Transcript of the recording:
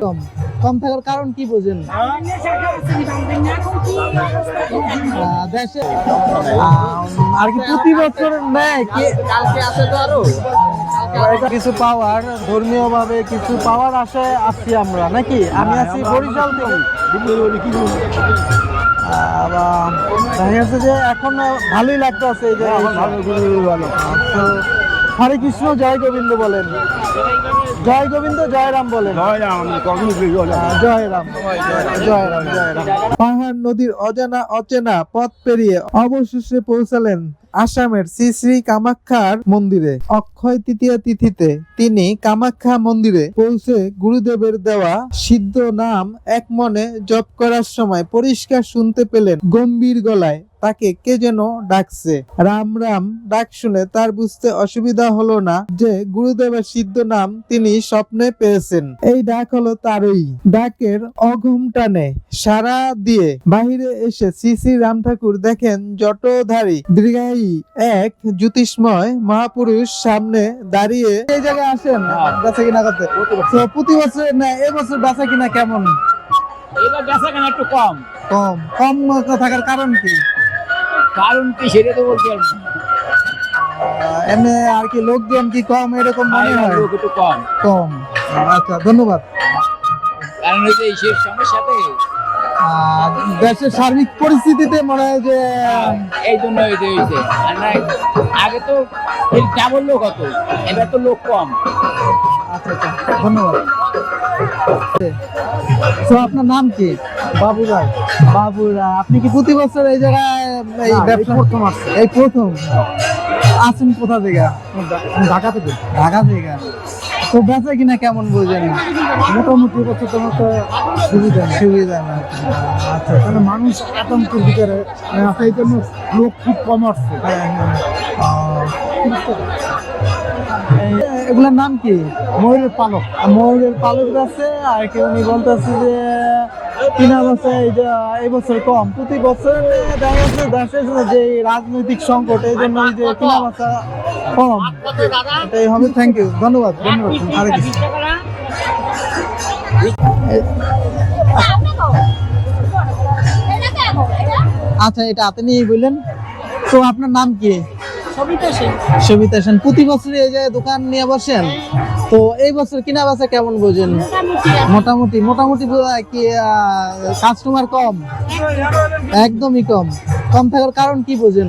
কম কম থাকার কারণ কি বোঝেন? দেশে আর কি প্রতি বছর নেয় কি কালকে আছে তো আরও কিছু পাওয়ার ধর্মীয় ভাবে কিছু পাওয়ার আসছি আমরা নাকি? আমি আছি বরিশাল থেকে। দেখা যাচ্ছে যে এখন ভালোই লাগতেছে এই যে তো হরে কৃষ্ণ জয় গোবিন্দ বলেন। জয় গোবিন্দ জয় রাম বলেন। আহ, জয় রাম। জয় রাম জয় রাম। পাহাড় নদীর অজানা অচেনা পথ পেরিয়ে অবশেষে পৌঁছালেন আসামের শ্রী শ্রী কামাখ্যার মন্দিরে। অক্ষয় তৃতীয়া তিথিতে তিনি কামাখ্যা মন্দিরে পৌঁছে গুরুদেবের দেওয়া সিদ্ধ নাম এক মনে জপ করার সময় পরিষ্কার শুনতে পেলেন গম্ভীর গলায়। তাকে কে যেন ডাকছে? রাম রাম ডাক শুনে তার বুঝতে অসুবিধা হলো না যে গুরুদেবের সিদ্ধ নাম তিনি স্বপ্নে পেয়েছেন। এই ডাক হলো তারই। ডাকের অঘুম টানে সারা দিয়ে। বাহিরে এসে শ্রী শ্রী রাম ঠাকুর দেখেন জটধারী দীর্ঘায়ী এক জ্যোতিষময় মহাপুরুষ সামনে দাঁড়িয়ে এই জায়গায় আসেন। বেচা কিনা করতে। তো প্রতি বছর না এবছর বেচা কিনা কেমন? এবার বেচা কেনা একটু কম। কম। কম থাকার কারণ কি? কারণ কি সেটা তো বলতে পারব এমনি আর কি লোকজন কি কম? এরকম মনে হয়? লোক একটু কম। কম। আচ্ছা ধন্যবাদ। কারণ যে সেই সমস্যাতে আহ, দেশের সার্বিক পরিস্থিতিতে মনে হয় যে এই জন্য এই হয়েছে। আর আগে তো এই কেমন লোক হতো এবার তো লোক কম। আচ্ছা আচ্ছা ধন্যবাদ। তো আপনার নাম কি? বাবু রায়। বাবু রায় আপনি কি প্রতি বছর এই জায়গায় এই ব্যবসা প্রথম আসছে। এই প্রথম? আসেন কোথা থেকে? ঢাকা থেকে। ঢাকা থেকে? তো বেচা কিনা কেমন বোঝেন? মোটামুটি বছর তোমার তো সুবিধা? সুবিধা না। আচ্ছা তাহলে মানুষ আতঙ্কের ভিতরে আছে এই জন্য লোক খুব কম আসছে। এগুলোর নাম কি? ময়ূরের পালক। ময়ূরের পালক আছে আর কি উনি বলতেছে যে কিনা বছর এই যে এই বছর কম। প্রতি বছর দেখা যাচ্ছে দেশের যে রাজনৈতিক সংকট এই জন্য এই যে কিনা বাচ্চা কম এটাই হবে থ্যাংক ইউ ধন্যবাদ ধন্যবাদ আরে কিছু আচ্ছা এটা হাতে নিয়ে বললেন। তো আপনার নাম কি? সবিতা সেন। প্রতি বছর এই যে দোকান নিয়ে বসেন? তো এই বছর কিনা বেচা কেমন বোঝেন? মোটামুটি। মোটামুটি কি কাস্টমার কম। একদমই কম। কম থাকার কারণ কি বোঝেন